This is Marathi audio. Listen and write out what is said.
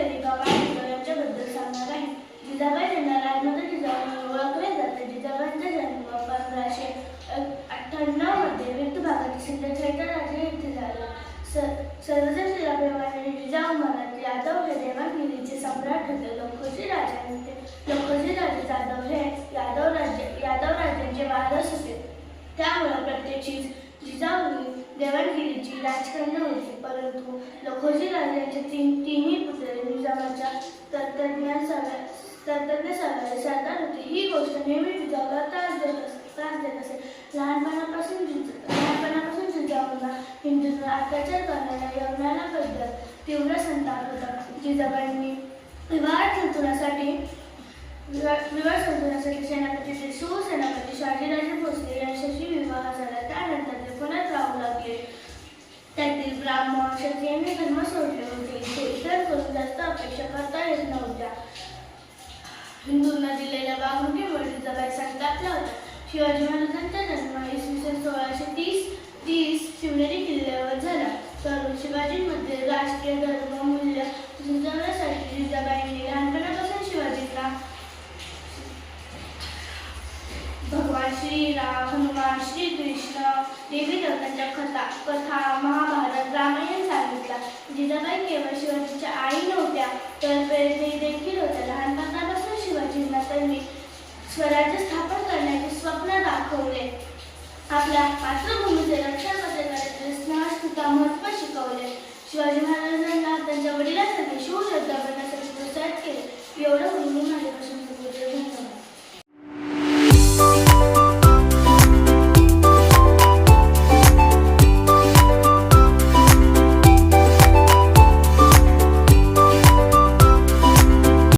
यांच्याबद्दल सांगणार आहे? जिजाबाई यांना राजमाता जिजाऊ म्हणून ओळखले जाते. जिजाबाईंचा जन्म पंधराशे अठ्ठ्याण्णवमध्ये विरुद्ध भागातील सिंधखेडच्या राजे येथे झाला. स- सर्वजण तिला जिजाऊ महाराज यादव हे देवाणगिरीचे सम्राट होते. लखोजी राजांचे लखोजी राजे जाधव हे यादव राज्य यादव राज्यांचे वारस होते. त्यामुळे प्रत्येकची जिजाऊनी देवाणगिरीची राजकारण होती. परंतु लखोजी राजांचे तीन तीन तंत्रज्ञान तंत्रज्ञ होते. ही गोष्ट नेहमी जिजाऊला त्रास देत असते त्रास देत असे. लहानपणापासून लहानपणापासून जिजाऊला हिंदूंवर अत्याचार करणाऱ्या यवनाला तीव्र संताप होता. जिजाबाईंनी विवाह संतुलासाठी विवाह विवाह संतुलासाठी सेनापती श्री सुसेनापती शहाजीराजे भोसले यांच्याशी विवाह झाला. त्यानंतर ते पुण्यात राहू लागले. त्यातील ब्राह्मण क्षत्रियांनी धर्म सोडले होते. ते इतर करून जास्त अपेक्षा हिंदूंना दिलेल्या वागणुकीमुळे जिजाबाई संतापला होता. शिवाजी महाराजांचा जन्म इसवी सन सोळाशे तीस तीस शिवनेरी किल्ल्यावर झाला. तर शिवाजींमध्ये राष्ट्रीय धर्म मूल्य रुजवण्यासाठी जिजाबाईंनी लहानपणापासून शिवाजींना भगवान श्रीराम हनुमान श्रीकृष्ण देवी देवतांच्या कथा कथा महाभारत रामायण धीरनाथांनी स्वराज्य स्थापन करण्याचे स्वप्न दाखवले. आपल्या पात्रभूमीचे रक्षण कसे करायचे महत्त्व शिकवले. शिवाजी महाराजांना त्यांच्या वडिलांसाठी शिवशब्द करण्यासाठी प्रोत्साहित केले. एवढं म्हणून